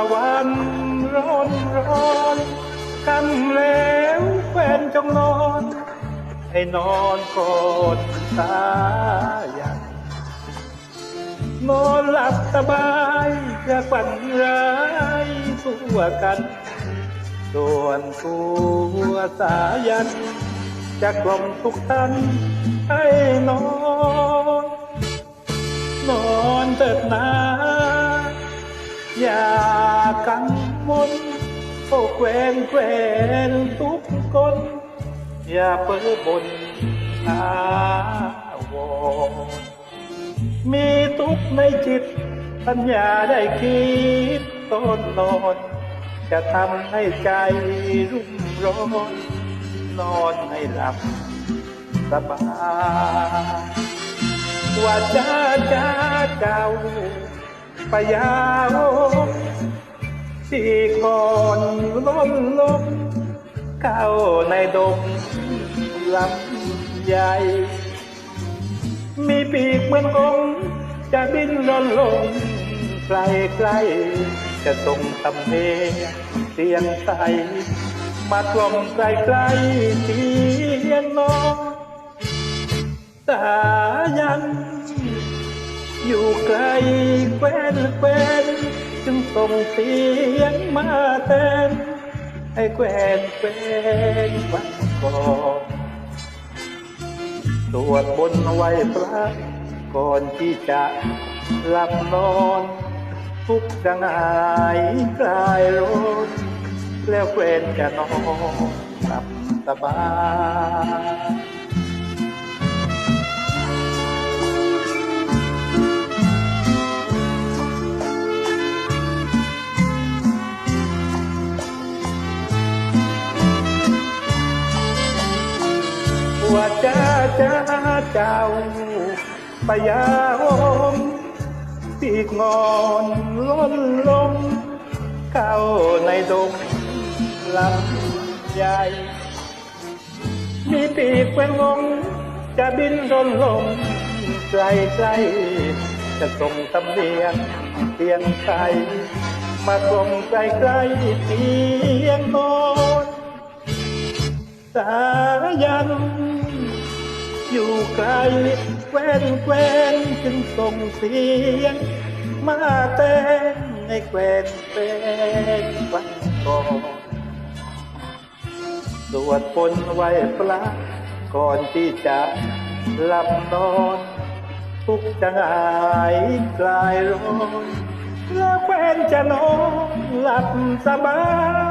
ะวันร้อนร้อนกันแล้วแฟนจงนอน ให้นอนกอดตายันนอนหลับสบายจะฝันร้ายตัวกันส่วนตัวสายัน จะกล่อมทุกท่านให้นอน นอนเถิดนาอย่าก โอ้แควนแควนทุกคน อย่าเพ้อบนอาวรมีทุกในจิต ปัญญาได้คิดต้นนอน จะทำให้ใจรุ่มร้อนนอนให้หลับสบายว่าจ้าจ้าเจ้าปยาว ที่ก่อนล้นลมเข้าในดงลำใหญ่ มีปีกเหมือนองค์จะบินล่นลงไกลไกลๆจะส่งตำเนเสียงใสมากลอมไกลไกลๆเสียงน้องสายัน อยู่ไกลแควนแควน จึงส่งเสียงมาแทนให้แควนแควนฟังก่อนสวดบนไหวพระก่อนที่จะหลับนอนทุกข์จะหายคลายโรนแล้วแควนจะนอนหลับสบาย จ้าจ้าเจ้าปยาอมปีกงอนล้นลมเข้าในดงลำใหญ่มีปีกเป็นวงจะบินร่นลมไกลไกลจะส่งตำเนียงเสียงใสมาส่งไกลไกลเสียงนอนสายัน อยู่ไกลแควนแควนจึงส่งเสียง มาเต้นในแควนแควนฟังก่อนสวดปนไหวพระก่อนที่จะหลับนอนทุกข์จะหายคลายร้อนแล้วแควนจะนอนหลับสบาย